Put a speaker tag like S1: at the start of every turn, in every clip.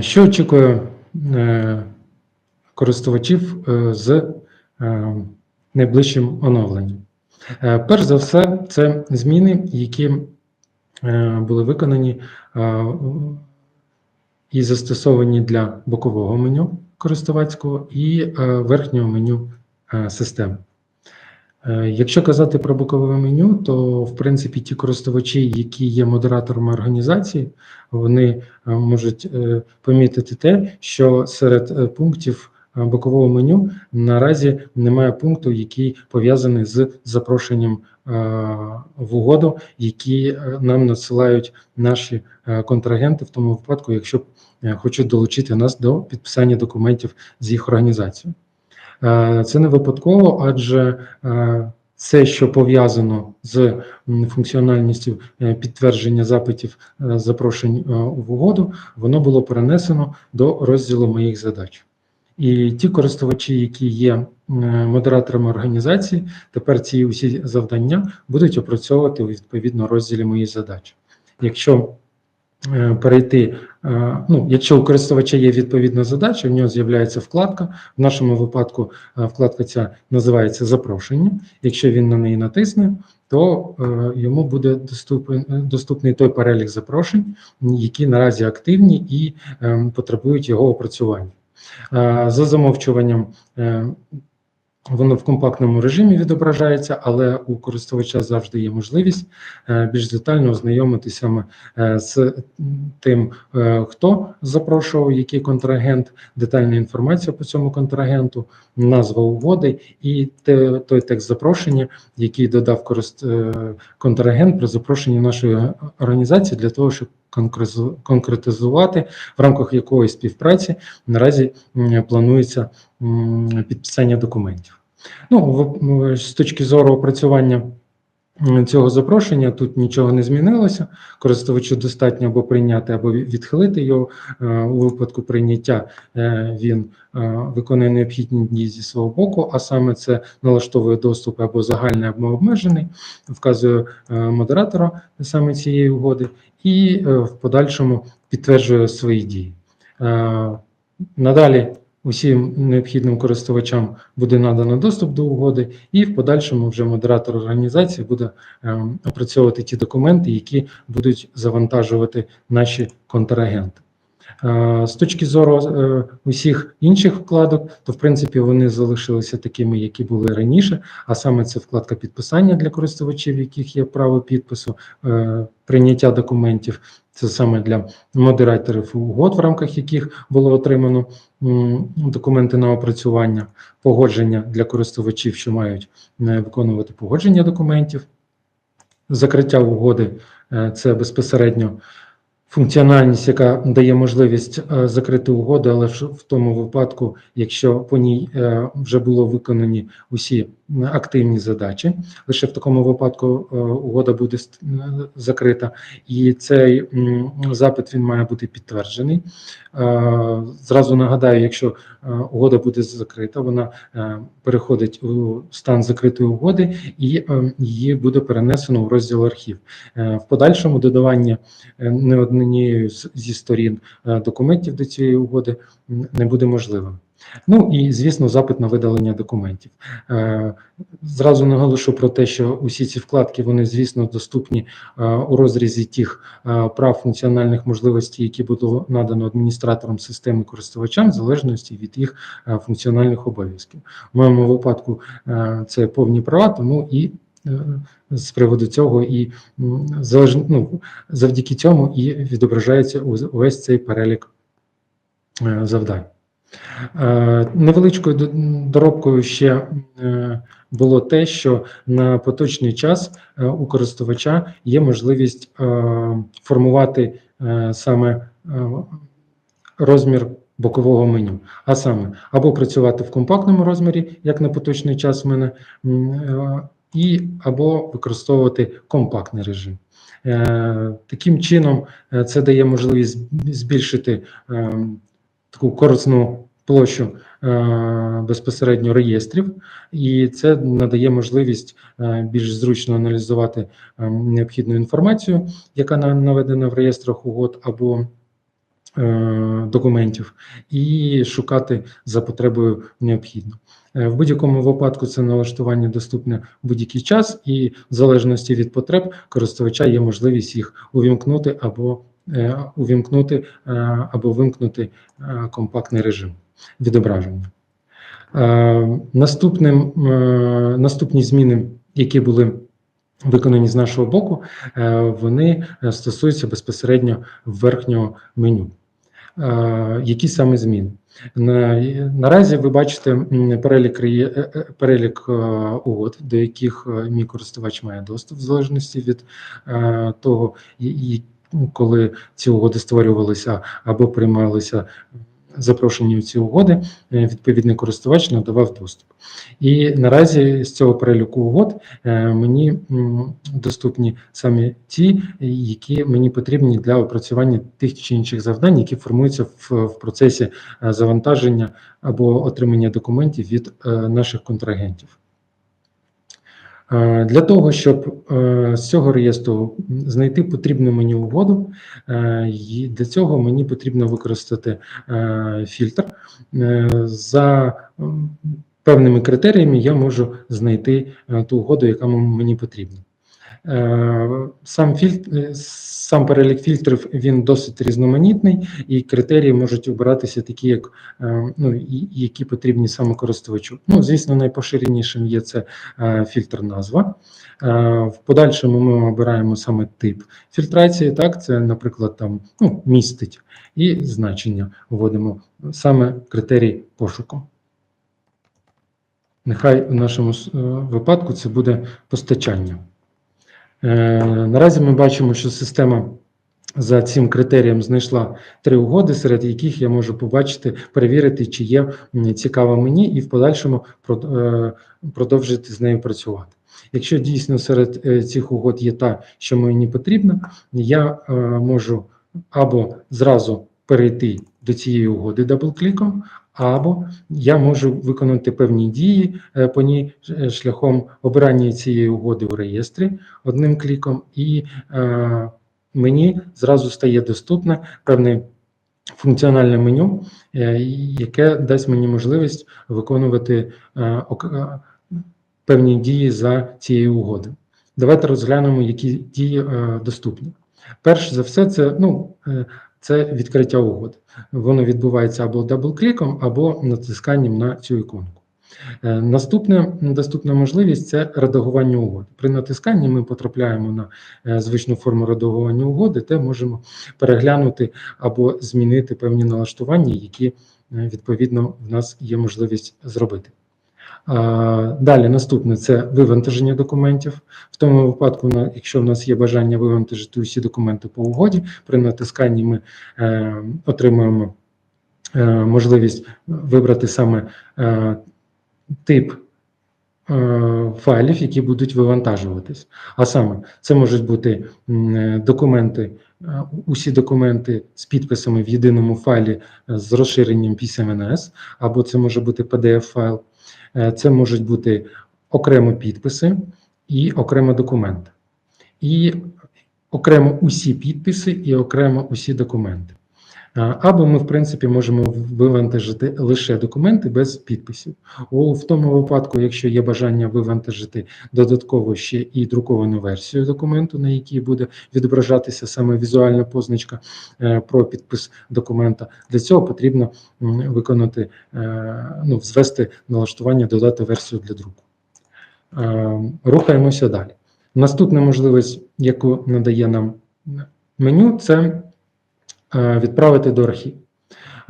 S1: Що очікує е, користувачів е, з е, найближчим оновленням? Перш за все, це зміни, які були виконані і застосовані для бокового меню користувацького і верхнього меню системи. Е, Якщо казати про бокове меню, то в принципі ті користувачі, які є модераторами організації, вони е, можуть е, помітити те, що серед пунктів бокового меню наразі немає пункту, який пов'язаний з запрошенням в угоду, які нам надсилають наші контрагенти, в тому випадку, якщо хочуть долучити нас до підписання документів з їх організацією. Е, Це не випадково, адже все, що пов'язано з функціональністю е, підтвердження запитів е, запрошень в угоду, воно було перенесено до розділу моїх задач. І ті користувачі, які є модераторами організації, тепер ці усі завдання будуть опрацьовувати у відповідно розділі моїх задач. Якщо перейти, е, ну, якщо у користувача є відповідна задача, в нього з'являється вкладка. В нашому випадку е, вкладка ця називається запрошення. Якщо він на неї натисне, то е, йому буде доступен, доступний той перелік запрошень, які наразі активні і е, потребують його опрацювання. Е, За замовчуванням е, воно в компактному режимі відображається, але у користувача завжди є можливість е, більш детально ознайомитися е, з тим, е, хто запрошував, який контрагент, детальна інформація по цьому контрагенту, назва угоди і той текст запрошення, який додав контрагент при запрошенні нашої організації для того, щоб конкретизувати в рамках якої співпраці наразі планується підписання документів. Ну, з точки зору опрацювання цього запрошення тут нічого не змінилося. Користувачу достатньо або прийняти, або відхилити його. Е, У випадку прийняття е, він е, виконує необхідні дії зі свого боку, а саме це налаштовує доступ або загальний, або обмежений, вказує модератора саме цієї угоди, і в подальшому підтверджує свої дії. Надалі усім необхідним користувачам буде надано доступ до угоди, і в подальшому вже модератор організації буде е, опрацьовувати ті документи, які будуть завантажувати наші контрагенти. Е, З точки зору е, усіх інших вкладок, то в принципі вони залишилися такими, які були раніше, а саме це вкладка підписання для користувачів, яких є право підпису, е, прийняття документів. Це саме для модераторів угод, в рамках яких було отримано документи на опрацювання, погодження для користувачів, що мають е, виконувати погодження документів, закриття угоди е, це безпосередньо функціональність, яка дає можливість е, закрити угоду, але в тому випадку, якщо по ній вже було виконані усі активні задачі, лише в такому випадку е, угода буде е, закрита, і цей запит він має бути підтверджений. Е, Зразу нагадаю, якщо угода буде закрита, вона переходить у стан закритої угоди, і її буде перенесено в розділ архів. В подальшому додавання не однією зі сторін документів до цієї угоди не буде можливим. Ну і звісно, запит на видалення документів. Е, Зразу наголошу про те, що усі ці вкладки вони, звісно, доступні е, у розрізі тих е, прав функціональних можливостей, які будуть надано адміністраторам системи користувачам, в залежності від їх функціональних обов'язків. В моєму випадку це повні права, тому і з приводу цього і ну, завдяки цьому і відображається увесь цей перелік завдань. Е, Невеличкою доробкою ще е, було те, що на поточний час е, у користувача є можливість формувати саме розмір бокового меню, а саме або працювати в компактному розмірі, як на поточний час в мене, і або використовувати компактний режим. Таким чином, це дає можливість збільшити е, таку корисну площу е, безпосередньо реєстрів, і це надає можливість е, більш зручно аналізувати е, необхідну інформацію, яка на- наведена в реєстрах угод, або документів і шукати за потребою необхідно. В будь-якому випадку це налаштування доступне в будь-який час, і в залежності від потреб користувача є можливість їх увімкнути або увімкнути е, або вимкнути е, компактний режим відображення. Е, Наступним, е, наступні зміни, які були виконані з нашого боку, е, вони е, стосуються безпосередньо верхнього меню. Е, Які саме зміни? Наразі ви бачите перелік, е, е, перелік е, угод, до яких е, мій користувач має доступ, в залежності від е, того, коли ці угоди створювалися або приймалися запрошені в ці угоди, е, відповідний користувач надавав доступ. І наразі з цього переліку угод е, мені доступні саме ті, які мені потрібні для опрацювання тих чи інших завдань, які формуються в, в процесі е, завантаження або отримання документів від наших контрагентів. Е, Для того, щоб е, з цього реєстру знайти потрібну мені угоду, е, для цього мені потрібно використати фільтр. За певними критеріями я можу знайти ту угоду, яка мені потрібна. Е, Сам фільтр, е, сам перелік фільтрів він досить різноманітний, і критерії можуть обиратися такі, як е, ну, які потрібні саме користувачу. Ну, звісно, найпоширенішим є це фільтр назва. В подальшому ми обираємо саме тип фільтрації. Так, це, наприклад, там ну, містить і значення вводимо саме критерій пошуку. Нехай у нашому випадку це буде постачання. Е, Наразі ми бачимо, що система за цим критерієм знайшла три угоди, серед яких я можу побачити, перевірити, чи є цікава мені, і в подальшому е, продовжити з нею працювати. Якщо дійсно серед е, цих угод є та, що мені потрібна, я можу або зразу перейти до цієї угоди дабл-кліком, або я можу виконати певні дії е, по ній е, шляхом обирання цієї угоди в реєстрі одним кліком, і е, мені зразу стає доступне певне функціональне меню, е, яке дасть мені можливість виконувати е, е, певні дії за цією угодою. Давайте розглянемо, які дії е, доступні. Перш за все, це ну, це відкриття угод. Воно відбувається або дабл-кліком, або натисканням на цю іконку. Е, Наступна доступна можливість це редагування угод. При натисканні ми потрапляємо на е, звичну форму редагування угоди, де можемо переглянути або змінити певні налаштування, які е, відповідно в нас є можливість зробити. Далі наступне це вивантаження документів. В тому випадку, якщо в нас є бажання вивантажити усі документи по угоді, при натисканні ми е, отримуємо е, можливість вибрати саме е, тип файлів, які будуть вивантажуватись. А саме, це можуть бути документи, усі документи з підписами в єдиному файлі з розширенням PSMNS, або це може бути PDF-файл. Е, Це можуть бути окремо підписи і окремо документи. І окремо усі підписи і окремо усі документи. Або ми, в принципі, можемо вивантажити лише документи без підписів. У в тому випадку, якщо є бажання вивантажити додатково ще і друковану версію документу, на якій буде відображатися саме візуальна позначка е, про підпис документа, для цього потрібно виконати, е, ну, звести налаштування, додати версію для друку. Е, Рухаємося далі. Наступна можливість, яку надає нам меню, це відправити до архіву.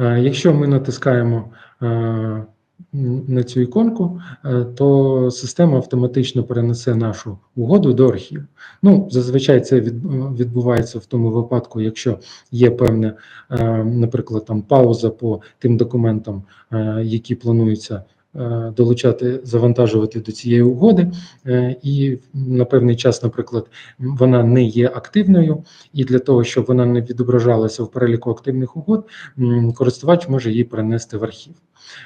S1: Е, Якщо ми натискаємо е, на цю іконку, е, то система автоматично перенесе нашу угоду до архіву. Ну, зазвичай це відбувається в тому випадку, якщо є певна, е, наприклад, там пауза по тим документам, е, які плануються е, долучати, завантажувати до цієї угоди, е, і на певний час, наприклад, вона не є активною, і для того, щоб вона не відображалася в переліку активних угод, користувач може її перенести в архів.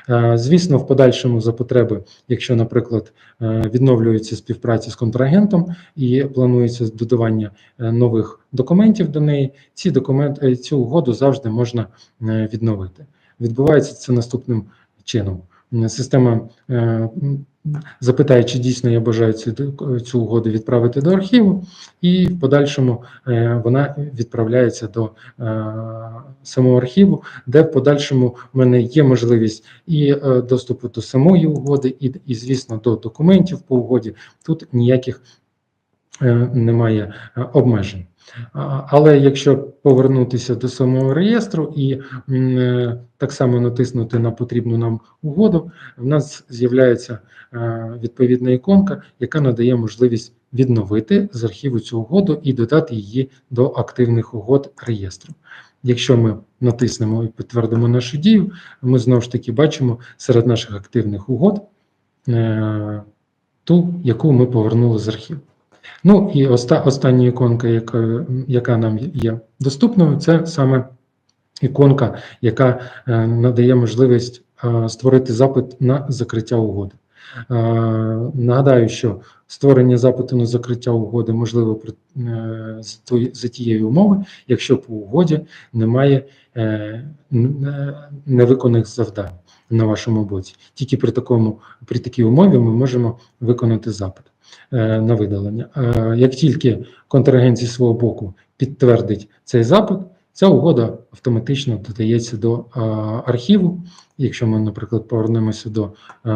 S1: Е, Звісно, в подальшому за потреби, якщо, наприклад, е, відновлюється співпраця з контрагентом і планується додавання е, нових документів до неї, ці документи, цю угоду завжди можна е, відновити. Відбувається це наступним чином. М, Система е, запитає, чи дійсно я бажаю цю, угоду відправити до архіву, і в подальшому е, вона відправляється до е, самого архіву, де в подальшому в мене є можливість і е, доступу до самої угоди, і, звісно, до документів по угоді. Тут ніяких е, немає е, обмежень. Але якщо повернутися до самого реєстру і е, так само натиснути на потрібну нам угоду, в нас з'являється е, відповідна іконка, яка надає можливість відновити з архіву цю угоду і додати її до активних угод реєстру. Якщо ми натиснемо і підтвердимо нашу дію, ми знову ж таки бачимо серед наших активних угод е, ту, яку ми повернули з архіву. Ну і оста, остання іконка, яка, яка нам є доступною, це саме іконка, яка е, надає можливість е, створити запит на закриття угоди. Е, нагадаю, що створення запиту на закриття угоди можливо за тієї умови, якщо по угоді немає невиконаних завдань на вашому боці. Тільки при такому при такій умові ми можемо виконати запит на видалення. Е, Як тільки контрагент зі свого боку підтвердить цей запит, ця угода автоматично додається до е, архіву. Якщо ми, наприклад, повернемося до е,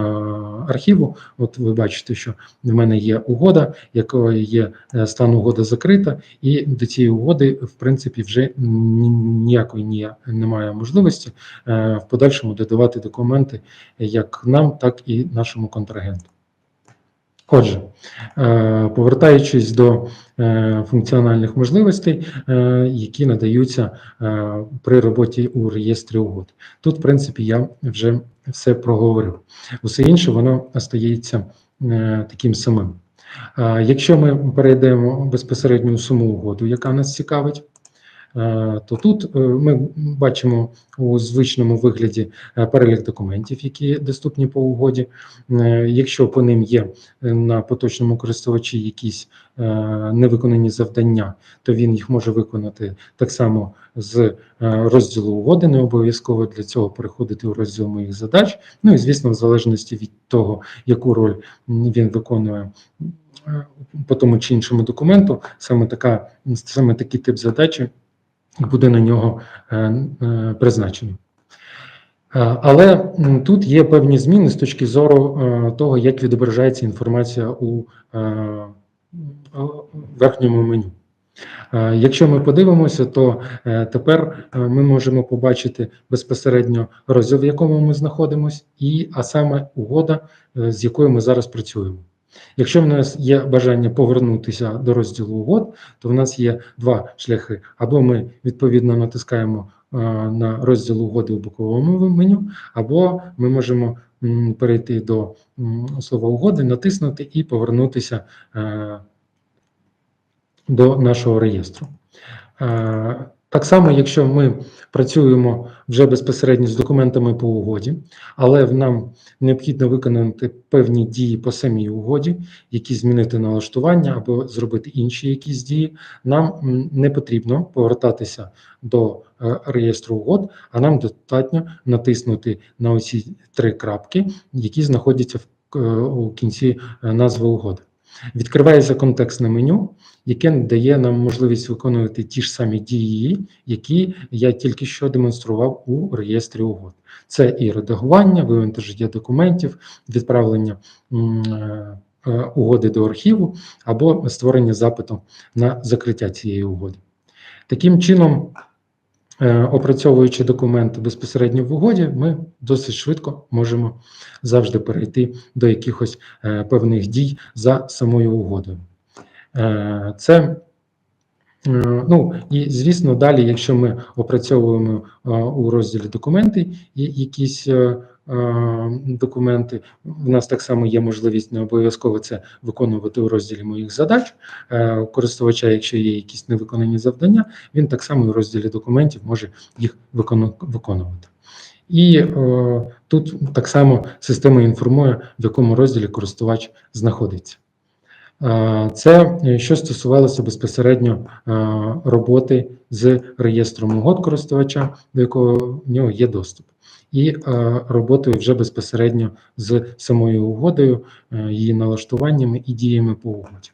S1: архіву, от ви бачите, що в мене є угода, якої є е, стан угода закрита, і до цієї угоди, в принципі, вже ніякої ні, немає можливості е, в подальшому додавати документи як нам, так і нашому контрагенту. Отже, е, повертаючись до е, функціональних можливостей, е, які надаються при роботі у реєстрі угод. Тут, в принципі, я вже все проговорив. Усе інше воно остається е, таким самим. Якщо ми перейдемо безпосередньо у саму угоду, яка нас цікавить, то тут е, ми бачимо у звичному вигляді е, перелік документів, які доступні по угоді. Е, Якщо по ним є е, на поточному користувачі якісь е, невиконані завдання, то він їх може виконати так само з е, розділу угоди. Не обов'язково для цього переходити у розділ моїх задач. Ну і звісно, в залежності від того, яку роль він виконує е, по тому чи іншому документу, саме така саме такий тип задачі буде на нього е, е, призначений. Е, Але тут є певні зміни з точки зору того, як відображається інформація у верхньому меню. Якщо ми подивимося, то тепер ми можемо побачити безпосередньо розділ, в якому ми знаходимося, і а саме угода, з якою ми зараз працюємо. Якщо в нас є бажання повернутися до розділу угод, то в нас є два шляхи: або ми відповідно натискаємо е, на розділ угоди у боковому меню, або ми можемо перейти до слова угоди, натиснути і повернутися е, до нашого реєстру. Е, Так само, якщо ми працюємо вже безпосередньо з документами по угоді, але нам необхідно виконати певні дії по самій угоді, які змінити налаштування або зробити інші якісь дії, нам не потрібно повертатися до е, реєстру угод, а нам достатньо натиснути на оці три крапки, які знаходяться в у кінці е, назви угоди. Відкривається контекстне меню, яке дає нам можливість виконувати ті ж самі дії, які я тільки що демонстрував у реєстрі угод. Це і редагування, вивантаження документів, відправлення е, е, угоди до архіву або створення запиту на закриття цієї угоди. Таким чином, опрацьовуючи документи безпосередньо в угоді, ми досить швидко можемо завжди перейти до якихось е, певних дій за самою угодою. Е, Це е, ну і звісно, далі, якщо ми опрацьовуємо е, у розділі документи якісь е, е, документи. У нас так само є можливість не обов'язково це виконувати у розділі моїх задач. Е, користувача, якщо є якісь невиконані завдання, він так само у розділі документів може їх виконувати. І е, тут так само система інформує, в якому розділі користувач знаходиться. Е, Це е, що стосувалося безпосередньо е, роботи з реєстром угод користувача, до якого в нього є доступ, і е, роботою вже безпосередньо з самою угодою, е, її налаштуваннями і діями по угоді.